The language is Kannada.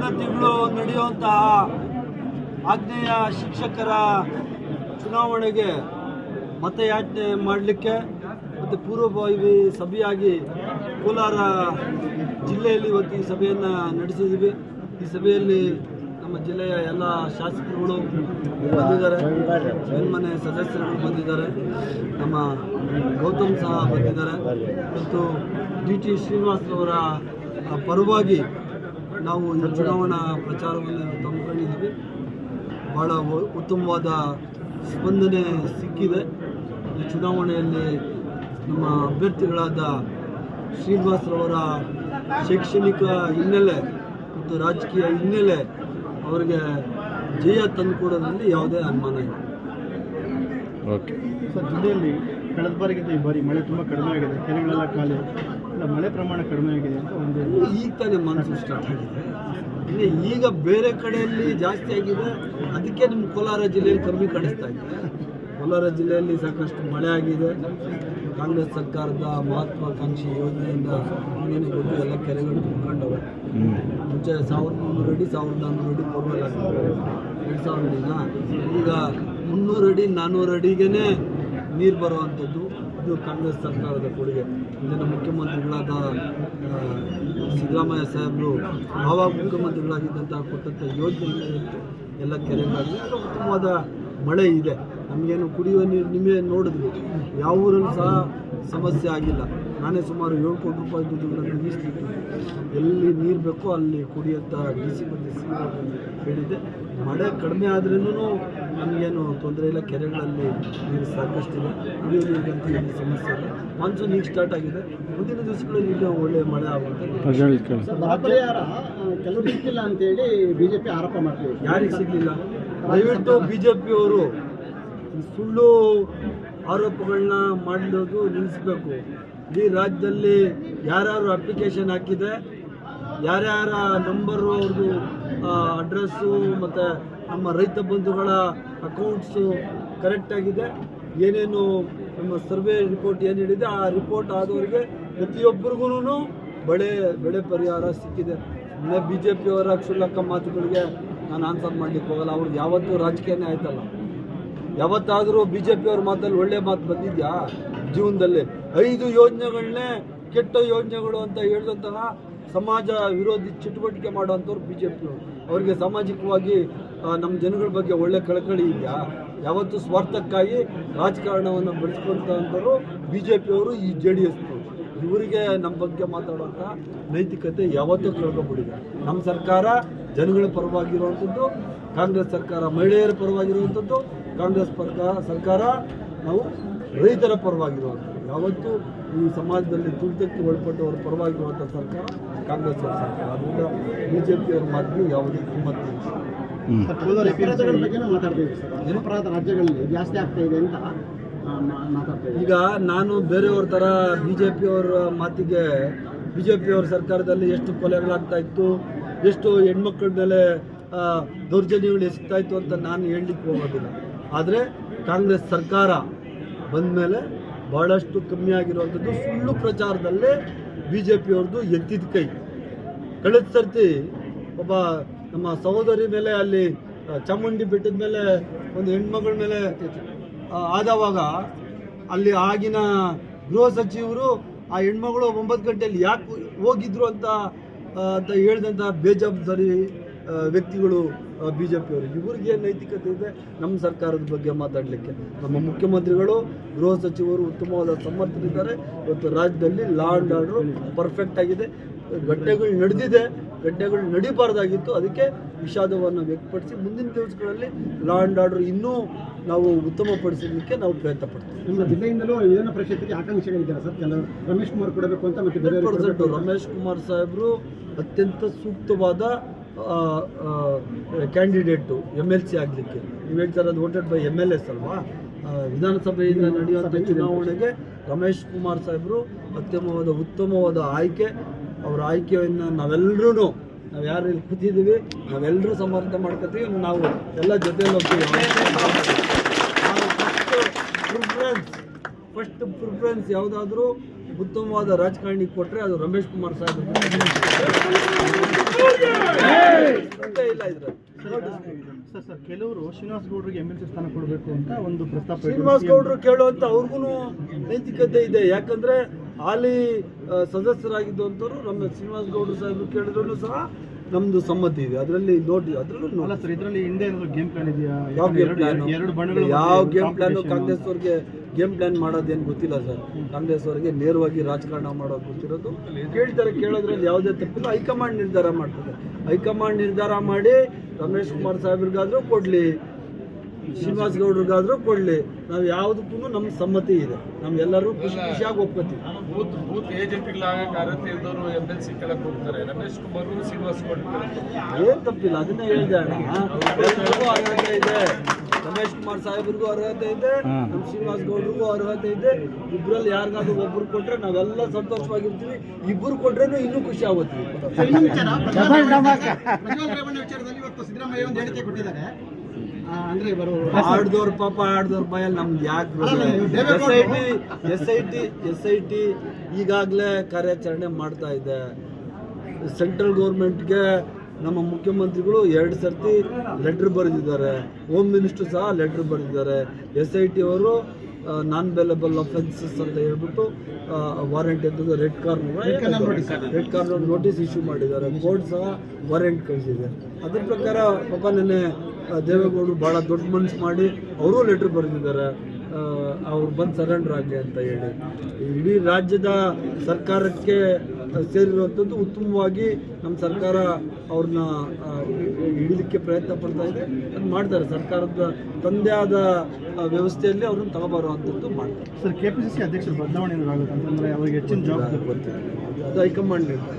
ಮುಂದಿನ ತಿಂಗಳು ನಡೆಯುವಂತಹ ಆಗ್ನೇಯ ಶಿಕ್ಷಕರ ಚುನಾವಣೆಗೆ ಮತಯಾಚನೆ ಮಾಡಲಿಕ್ಕೆ ಮತ್ತು ಪೂರ್ವಭಾವಿ ಸಭೆಯಾಗಿ ಕೋಲಾರ ಜಿಲ್ಲೆಯಲ್ಲಿ ಇವತ್ತು ಈ ಸಭೆಯನ್ನು ನಡೆಸಿದ್ದೀವಿ. ಈ ಸಭೆಯಲ್ಲಿ ನಮ್ಮ ಜಿಲ್ಲೆಯ ಎಲ್ಲ ಶಾಸಕರುಗಳು ಬಂದಿದ್ದಾರೆ. ಮೇಲ್ಮನೆ ಸದಸ್ಯರುಗಳು ಬಂದಿದ್ದಾರೆ. ನಮ್ಮ ಗೌತಮ್ ಸಹ ಬಂದಿದ್ದಾರೆ. ಮತ್ತು ಡಿ ಟಿ ಶ್ರೀನಿವಾಸ್ರವರ ಪರವಾಗಿ ನಾವು ಈ ಚುನಾವಣಾ ಪ್ರಚಾರವನ್ನು ತಂದುಕೊಂಡಿದ್ದೀವಿ ಭಾಳ ಉತ್ತಮವಾದ ಸ್ಪಂದನೆ ಸಿಕ್ಕಿದೆ. ಈ ಚುನಾವಣೆಯಲ್ಲಿ ನಮ್ಮ ಅಭ್ಯರ್ಥಿಗಳಾದ ಶ್ರೀನಿವಾಸರವರ ಶೈಕ್ಷಣಿಕ ಹಿನ್ನೆಲೆ ಮತ್ತು ರಾಜಕೀಯ ಹಿನ್ನೆಲೆ ಅವರಿಗೆ ಜಯ ತಂದುಕೊಡೋದ್ರಲ್ಲಿ ಯಾವುದೇ ಅನುಮಾನ ಇಲ್ಲ. ಓಕೆ. ಸರ್ ಜಿಲ್ಲೆಯಲ್ಲಿ ಕಳೆದ ಬಾರಿಗಿಂತ ಈ ಬಾರಿ ಮಳೆ ತುಂಬ ಕಡಿಮೆ ಆಗಿದೆ. ಕೆರೆಗಳೆಲ್ಲ ಖಾಲಿ ಮಳೆ ಪ್ರಮಾಣ ಕಡಿಮೆ ಆಗಿದೆ ಅಂತ ಒಂದು ಈಗ ತಾನೇ ಮನಸ್ಸು ಸ್ಟಾರ್ಟ್ ಆಗಿದೆ. ಇಲ್ಲಿ ಈಗ ಬೇರೆ ಕಡೆಯಲ್ಲಿ ಜಾಸ್ತಿ ಆಗಿದೆ. ಅದಕ್ಕೆ ನಿಮ್ಮ ಕೋಲಾರ ಜಿಲ್ಲೆಯಲ್ಲಿ ಕಮ್ಮಿ ಕಾಣಿಸ್ತಾ ಇದೆ. ಕೋಲಾರ ಜಿಲ್ಲೆಯಲ್ಲಿ ಸಾಕಷ್ಟು ಮಳೆ ಆಗಿದೆ. ಕಾಂಗ್ರೆಸ್ ಸರ್ಕಾರದ ಮಹತ್ವಾಕಾಂಕ್ಷಿ ಯೋಜನೆಯಿಂದ ಏನು ಗೊತ್ತು, ಎಲ್ಲ ಕೆರೆಗಳು ತುಂಬಿಕೊಂಡವೆ. ಮುಂಚೆ ಸಾವಿರದ ಮುನ್ನೂರು ಅಡಿ, ಸಾವಿರದ ನಾನ್ನೂರು ಅಡಿ ಬೋರ್ವೆಲ್ ಆಗ್ತದೆ ಎರಡು ಸಾವಿರ ಈಗ ಮುನ್ನೂರು ಅಡಿ, ನಾನ್ನೂರು ಅಡಿಗೆ ನೀರು ಬರುವಂಥದ್ದು. ಇದು ಕಾಂಗ್ರೆಸ್ ಸರ್ಕಾರದ ಕೊಡುಗೆ. ಇಂದಿನ ಮುಖ್ಯಮಂತ್ರಿಗಳಾದ ಸಿದ್ದರಾಮಯ್ಯ ಸಾಹೇಬರು ಆವಾಗ ಮುಖ್ಯಮಂತ್ರಿಗಳಾಗಿದ್ದಂಥ ಕೊಟ್ಟಂಥ ಯೋಜನೆಗಳು ಎಲ್ಲ ಕೆರೆಗಳಲ್ಲಿ ಆಗ ಉತ್ತಮವಾದ ಮಳೆ ಇದೆ. ನಮಗೇನು ಕುಡಿಯುವ ನೀರು ನಿಮಗೆ ನೋಡಿದ್ವಿ. ಯಾವ ಊರಲ್ಲೂ ಸಹ ಸಮಸ್ಯೆ ಆಗಿಲ್ಲ. ನಾನೇ ಸುಮಾರು ಏಳು ಕೋಟಿ ರೂಪಾಯಿ ದುಡ್ಡುಗಳನ್ನು ಮೀಸಲಿಟ್ಟು ಎಲ್ಲಿ ನೀರು ಬೇಕೋ ಅಲ್ಲಿ ಕುಡಿಯೋಂಥ ಡಿ ಸಿ ಮತ್ತು ಸಿ ಹೇಳಿದೆ ಮಳೆ ಕಡಿಮೆ ಆದ್ರೂ ನಮಗೇನು ತೊಂದರೆ ಇಲ್ಲ. ಕೆರೆಗಳಲ್ಲಿ ನೀರು ಸಾಕಷ್ಟಿದೆ ಕುಡಿಯೋ ನೀರಿಗಂತೂ ಏನು ಸಮಸ್ಯೆ ಇಲ್ಲ. ಮಾನ್ಸೂನ್ ಈಗ ಸ್ಟಾರ್ಟ್ ಆಗಿದೆ. ಮುಂದಿನ ದಿವಸಗಳಲ್ಲಿ ಈಗ ಒಳ್ಳೆಯ ಮಳೆ ಆಗುತ್ತೆ ಕೆಲವು ಸಿಕ್ಕಿಲ್ಲ ಅಂತೇಳಿ ಬಿಜೆಪಿ ಆರೋಪ ಮಾಡ್ತೀವಿ ಯಾರಿಗೆ ಸಿಗಲಿಲ್ಲ? ದಯವಿಟ್ಟು ಬಿ ಜೆ ಪಿಯವರು ಸುಳ್ಳು ಆರೋಪಗಳನ್ನ ಮಾಡಿರೋದು ನಿಲ್ಲಿಸ್ಬೇಕು ಇಡೀ ರಾಜ್ಯದಲ್ಲಿ ಯಾರ್ಯಾರು ಅಪ್ಲಿಕೇಶನ್ ಹಾಕಿದೆ, ಯಾರ್ಯಾರ ನಂಬರು ಅವ್ರದ್ದು ಅಡ್ರೆಸ್ಸು ಮತ್ತು ನಮ್ಮ ರೈತ ಬಂಧುಗಳ ಅಕೌಂಟ್ಸು ಕರೆಕ್ಟಾಗಿದೆ ಏನೇನು ನಮ್ಮ ಸರ್ವೆ ರಿಪೋರ್ಟ್ ಏನು ಹೇಳಿದೆ, ಆ ರಿಪೋರ್ಟ್ ಆದವರಿಗೆ ಪ್ರತಿಯೊಬ್ಬರಿಗೂ ಬೆಳೆ ಬೆಳೆ ಪರಿಹಾರ ಸಿಕ್ಕಿದೆ. ಇನ್ನು ಬಿ ಜೆ ಪಿಯವರ ಕ್ಷುಲ್ಲಕ ಮಾತುಗಳಿಗೆ ನಾನು ಆನ್ಸರ್ ಮಾಡಲಿಕ್ಕೆ ಹೋಗಲ್ಲ. ಅವ್ರಿಗೆ ಯಾವತ್ತೂ ರಾಜಕೀಯನೇ ಆಯ್ತಲ್ಲ. ಯಾವತ್ತಾದರೂ ಬಿ ಜೆ ಪಿಯವ್ರ ಮಾತಲ್ಲಿ ಒಳ್ಳೆ ಮಾತು ಬಂದಿದ್ಯಾ? ಜೀವನದಲ್ಲಿ ಐದು ಯೋಜನೆಗಳನ್ನೇ ಕೆಟ್ಟ ಯೋಜನೆಗಳು ಅಂತ ಹೇಳಿದಂತಹ ಸಮಾಜ ವಿರೋಧಿ ಚಟುವಟಿಕೆ ಮಾಡುವಂಥವ್ರು ಬಿ ಜೆ ಪಿಯವರು ಅವರಿಗೆ ಸಾಮಾಜಿಕವಾಗಿ ನಮ್ಮ ಜನಗಳ ಬಗ್ಗೆ ಒಳ್ಳೆ ಕಳಕಳಿ ಇದೆಯಾ? ಯಾವತ್ತು ಸ್ವಾರ್ಥಕ್ಕಾಗಿ ರಾಜಕಾರಣವನ್ನು ಬೆಳೆಸ್ಕೊಂತಂಥವ್ರು ಬಿ ಜೆ ಪಿಯವರು ಈ ಜೆ ಡಿ ಎಸ್ನವರು ಇವರಿಗೆ ನಮ್ಮ ಬಗ್ಗೆ ಮಾತಾಡುವಂಥ ನೈತಿಕತೆ ಯಾವತ್ತೂ ಕಳ್ಕೊಂಡ್ಬಿಟ್ಟಿದೆ ನಮ್ಮ ಸರ್ಕಾರ ಜನಗಳ ಪರವಾಗಿರುವಂಥದ್ದು, ಕಾಂಗ್ರೆಸ್ ಸರ್ಕಾರ ಮಹಿಳೆಯರ ಪರವಾಗಿರುವಂಥದ್ದು ಕಾಂಗ್ರೆಸ್ ಸರ್ಕಾರ ಸರ್ಕಾರ ನಾವು ರೈತರ ಪರವಾಗಿರುವಂಥ ಯಾವತ್ತೂ ಈ ಸಮಾಜದಲ್ಲಿ ತುಳಿತಕ್ಕೆ ಒಳಪಟ್ಟವರ ಪರವಾಗಿರುವಂಥ ಸರ್ಕಾರ ಕಾಂಗ್ರೆಸ್ ಅವ್ರ ಸರ್ಕಾರ ಅದರಿಂದ ಬಿ ಜೆ ಪಿಯವ್ರ ಮಾತಿಗೆ ಯಾವುದೇ ಕಿಮ್ಮತ್ತಿಲ್ಲ ಮಾತಾಡ್ತೀವಿ ಅಪರಾಧ ರಾಜ್ಯಗಳಲ್ಲಿ ಜಾಸ್ತಿ ಆಗ್ತಾ ಇದೆ ಅಂತ ಈಗ ನಾನು ಬೇರೆಯವ್ರ ಥರ ಬಿ ಜೆ ಪಿಯವರ ಮಾತಿಗೆ ಬಿ ಜೆ ಪಿಯವ್ರ ಸರ್ಕಾರದಲ್ಲಿ ಎಷ್ಟು ಕೊಲೆಗಳಾಗ್ತಾ ಇತ್ತು ಎಷ್ಟು ಹೆಣ್ಮಕ್ಳ ಮೇಲೆ ದೌರ್ಜನ್ಯಗಳು ಎಸ್ತಾ ಇತ್ತು ಅಂತ ನಾನು ಹೇಳಲಿಕ್ಕೆ ಹೋಗೋದಿಲ್ಲ. ಆದರೆ ಕಾಂಗ್ರೆಸ್ ಸರ್ಕಾರ ಬಂದ ಮೇಲೆ ಭಾಳಷ್ಟು ಕಮ್ಮಿ ಆಗಿರುವಂಥದ್ದು ಸುಳ್ಳು ಪ್ರಚಾರದಲ್ಲೇ ಬಿ ಜೆ ಪಿಯವ್ರದ್ದು ಎತ್ತಿದ ಕೈ. ಕಳೆದ ಸರ್ತಿ ಒಬ್ಬ ನಮ್ಮ ಸಹೋದರಿ ಮೇಲೆ ಅಲ್ಲಿ ಚಾಮುಂಡಿ ಬೆಟ್ಟದ ಮೇಲೆ ಒಂದು ಹೆಣ್ಮಗಳ ಮೇಲೆ ಆದವಾಗ ಅಲ್ಲಿ ಆಗಿನ ಗೃಹ ಸಚಿವರು ಆ ಹೆಣ್ಮಗಳು ಒಂಬತ್ತು ಗಂಟೆಯಲ್ಲಿ ಯಾಕೆ ಹೋಗಿದ್ರು ಅಂತ ಅಂತ ಹೇಳಿದಂಥ ಬೇಜವಾಬ್ದಾರಿ ವ್ಯಕ್ತಿಗಳು ಬಿ ಜೆ ಪಿಯವರು ಇವ್ರಿಗೆ ನೈತಿಕತೆ ಇದೆ. ನಮ್ಮ ಸರ್ಕಾರದ ಬಗ್ಗೆ ಮಾತಾಡಲಿಕ್ಕೆ. ನಮ್ಮ ಮುಖ್ಯಮಂತ್ರಿಗಳು ಗೃಹ ಸಚಿವರು ಉತ್ತಮವಾದ ಸಮರ್ಥರಿದ್ದಾರೆ. ಇವತ್ತು ರಾಜ್ಯದಲ್ಲಿ ಲಾ ಆ್ಯಂಡ್ ಆರ್ಡರ್ ಪರ್ಫೆಕ್ಟ್ ಆಗಿದೆ. ಘಟನೆಗಳು ನಡೆದಿದೆ. ಘಟನೆಗಳು ನಡೀಬಾರ್ದಾಗಿತ್ತು. ಅದಕ್ಕೆ ವಿಷಾದವನ್ನು ವ್ಯಕ್ತಪಡಿಸಿ ಮುಂದಿನ ದಿವಸಗಳಲ್ಲಿ ಲಾ ಆ್ಯಂಡ್ ಆರ್ಡರ್ ಇನ್ನೂ ನಾವು ಉತ್ತಮಪಡಿಸಲಿಕ್ಕೆ ನಾವು ಪ್ರಯತ್ನ ಪಡ್ತೀವಿ. ನಿಮ್ಮ ಜಿಲ್ಲೆಯಿಂದಲೂ ವಿಧಾನ ಪರಿಷತ್ತಿಗೆ ಆಕಾಂಕ್ಷೆಗಳಿದ್ದಾರೆ. ಸರ್ ಕೆಲವರು ರಮೇಶ್ ಕುಮಾರ್ ಕೊಡಬೇಕು ಅಂತ ಮತ್ತೆ ರಮೇಶ್ ಕುಮಾರ್ ಸಾಹೇಬರು ಅತ್ಯಂತ ಸೂಕ್ತವಾದ ಕ್ಯಾಂಡಿಡೇಟು ಎಂ ಎಲ್ ಸಿ ಆಗಲಿಕ್ಕೆ. ನೀವು ಹೇಳ್ತಾರೆ ಅದು voted by M L S ಅಲ್ವಾ? ವಿಧಾನಸಭೆಯಿಂದ ನಡೆಯುವಂಥ ಚುನಾವಣೆಗೆ ರಮೇಶ್ ಕುಮಾರ್ ಸಾಹೇಬರು ಅತ್ಯಮವಾದ ಉತ್ತಮವಾದ ಆಯ್ಕೆ. ಅವರ ಆಯ್ಕೆಯನ್ನು ನಾವೆಲ್ಲರೂ ನಾವು ಯಾರು ಇಲ್ಲಿ ಕೂತಿದ್ದೀವಿ ನಾವೆಲ್ಲರೂ ಸಮರ್ಥನೆ ಮಾಡ್ಕೋತೀವಿ ನಾವು ಎಲ್ಲ ಜೊತೆಯಲ್ಲಿ ಹೋಗ್ತೀವಿ. ಪ್ರಿಫರೆನ್ಸ್ ಫಸ್ಟ್ ಪ್ರಿಫರೆನ್ಸ್ ಯಾವುದಾದ್ರೂ ಉತ್ತಮವಾದ ರಾಜಕಾರಣಿ ಕೊಟ್ಟರೆ ಅದು ರಮೇಶ್ ಕುಮಾರ್ ಸಾಹೇಬ್ ಇಲ್ಲ ಇದ್ರೆ ಸರ್ ಸರ್ ಕೆಲವರು ಶ್ರೀನಿವಾಸ್ ಗೌಡರಿಗೆ ಎಂ ಎಲ್ ಸಿ ಸ್ಥಾನ ಕೊಡಬೇಕು ಅಂತ ಒಂದು ಪ್ರಸ್ತಾಪ ಶ್ರೀನಿವಾಸ ಗೌಡರು ಕೇಳುವಂತ ಅವ್ರಿಗೂ ನೈತಿಕತೆ ಇದೆ. ಯಾಕಂದ್ರೆ ಹಾಲಿ ಸದಸ್ಯರಾಗಿದ್ದು ಸದಸ್ಯರಾಗಿದ್ದಂಥವ್ರು ನಮ್ಮ ಶ್ರೀನಿವಾಸ್ ಗೌಡರು ಸಾಹೇಬರು ಕೇಳಿದ್ರು ಸಹ ನಮ್ದು ಸಮ್ಮತಿ ಇದೆ. ಅದರಲ್ಲಿ ನೋಡಿ ಅದರಲ್ಲೂ ಅಲ್ಲ ಸರ್ ಇದರಲ್ಲಿ ಹಿಂದೆ ಏನಾದ್ರು ಗೇಮ್ ಪ್ಲಾನ್ ಇದೆಯಾ? ಯಾವ ಗೇಮ್ ಎರಡು- ಪ್ಲಾನ್ ಎರಡು ಬಣ್ಣಗಳು ಯಾವ ಗೇಮ್ ಪ್ಲಾನ್ ಕಾಂಗ್ರೆಸ್ ಅವ್ರಿಗೆ ಗೇಮ್ ಪ್ಲಾನ್ ಮಾಡೋದೇನು ಗೊತ್ತಿಲ್ಲ ಸರ್ ಕಾಂಗ್ರೆಸ್ ಅವರಿಗೆ ನೇರವಾಗಿ ರಾಜಕಾರಣ ಮಾಡೋದು ಗೊತ್ತಿರೋದು. ಕೇಳ್ತಾರೆ ಕೇಳೋದ್ರಲ್ಲಿ ಯಾವುದೇ ತಪ್ಪಿಲ್ಲ. ಹೈಕಮಾಂಡ್ ನಿರ್ಧಾರ ಮಾಡ್ತದೆ. ಹೈಕಮಾಂಡ್ ನಿರ್ಧಾರ ಮಾಡಿ ರಮೇಶ್ ಕುಮಾರ್ ಸಾಹೇಬ್ರಿಗಾದ್ರೂ ಕೊಡ್ಲಿ. ಶ್ರೀನಿವಾಸ್ ಗೌಡ್ರಿಗಾದ್ರೂ ಕೊಡ್ಲಿ. ನಾವು ಯಾವುದಕ್ಕೂ ನಮ್ಮ ಸಮ್ಮತಿ ಇದೆ. ನಮ್ಗೆಲ್ಲರೂ ಖುಷಿ ಖುಷಿಯಾಗಿ ಒಪ್ಕೋತೀವಿ. ಬೂತ್ ಬೂತ್ ಏಜೆಂಟ್ಗಳಾಗ ಕಾರ್ಯತಿರಿದವರು ಎಂ ಎಲ್ ಸಿ ಕೆಳಗೆ ಹೋಗ್ತಾರೆ. ರಮೇಶ್ ಕುಮಾರ್ ಶ್ರೀನಿವಾಸ್ ಗೌಡ ಏನ್ ತಪ್ಪಿಲ್ಲ ಅದನ್ನೇ ಹೇಳಿದೆ ಅಣ್ಣ. ಅರ್ಹತೆ ಇದೆ. ರಮೇಶ್ ಕುಮಾರ್ ಸಾಹೇಬ್ರಿಗೂ ಅರ್ಹತೆ ಇದೆ. ನಮ್ಮ ಶ್ರೀನಿವಾಸ್ ಗೌಡ್ರಿಗೂ ಅರ್ಹತೆ ಇದೆ. ಇಬ್ಬರಲ್ಲಿ ಯಾರಿಗಾದ್ರೂ ಒಬ್ರು ಕೊಟ್ರೆ ನಾವೆಲ್ಲ ಸಂತೋಷವಾಗಿರ್ತೀವಿ. ಇಬ್ಬರು ಕೊಟ್ರೇನು ಇನ್ನೂ ಖುಷಿ ಆಗುತ್ತೆ ವಿಚಾರದಲ್ಲಿ ಇವತ್ತು ಸಿದ್ದರಾಮಯ್ಯ ಒಂದು ಹೇಳಿಕೆ ಕೊಟ್ಟಿದ್ದಾರೆ. ಅಂದ್ರೆ ಆಡ್ದವ್ರ ಪಾಪ ಆಡ್ದವ್ರ ಬಾಯಲ್ಲಿ ನಮ್ಗೆ ಯಾಕೆ S I T S I T S I T ಈಗಾಗಲೇ ಕಾರ್ಯಾಚರಣೆ ಮಾಡ್ತಾ ಇದೆ. ಸೆಂಟ್ರಲ್ ಗೌರ್ಮೆಂಟ್ಗೆ ನಮ್ಮ ಮುಖ್ಯಮಂತ್ರಿಗಳು ಎರಡು ಸರ್ತಿ ಲೆಟ್ರ್ ಬರೆದಿದ್ದಾರೆ. ಹೋಮ್ ಮಿನಿಸ್ಟರ್ ಸಹ ಲೆಟ್ರ್ ಬರೆದಿದ್ದಾರೆ. ಎಸ್ ಐ ಟಿ ಅವರು ನಾನ್ ಬೇಲೆಬಲ್ ಅಫೆನ್ಸಸ್ ಅಂತ ಹೇಳ್ಬಿಟ್ಟು ವಾರೆಂಟ್ ಎದ್ದು red corner red corner notice issue ಮಾಡಿದ್ದಾರೆ. ಕೋರ್ಟ್ ಸಹ ವಾರೆಂಟ್ ಕಳಿಸಿದೆ. ಅದ್ರ ಪ್ರಕಾರ ಪಾಪ ನೆನ್ನೆ ದೇವೇಗೌಡರು ಭಾಳ ದೊಡ್ಡ ಮನ್ಸು ಮಾಡಿ ಅವರೂ ಲೆಟ್ರ್ ಬರೆದಿದ್ದಾರೆ. ಅವ್ರು ಬಂದು ಸರೆಂಡರ್ ಆಗಲಿ ಅಂತ ಹೇಳಿ. ಇಡೀ ರಾಜ್ಯದ ಸರ್ಕಾರಕ್ಕೆ ಸೇರಿರುವಂಥದ್ದು ಉತ್ತಮವಾಗಿ ನಮ್ಮ ಸರ್ಕಾರ ಅವ್ರನ್ನ ಹಿಡಿದಕ್ಕೆ ಹಿಡಿಲಿಕ್ಕೆ ಪ್ರಯತ್ನ ಪಡ್ತಾ ಇದೆ. ಅದು ಮಾಡ್ತಾರೆ. ಸರ್ಕಾರದ ತಂದೆ ಆದ ವ್ಯವಸ್ಥೆಯಲ್ಲಿ ಅವ್ರನ್ನ ತಗೋಬರುವಂಥದ್ದು ಮಾಡ್ತಾರೆ. ಸರ್ ಸಿ ಅಧ್ಯಕ್ಷರು ಬದಲಾವಣೆ ಅಂತಂದ್ರೆ ಅವ್ರಿಗೆ ಹೆಚ್ಚಿನ ಜವಾಬ್ದಾರಿ ಗೊತ್ತಿಲ್ಲ ಅದು ಹೈಕಮಾಂಡ್ ನಿರ್ಧಾರ.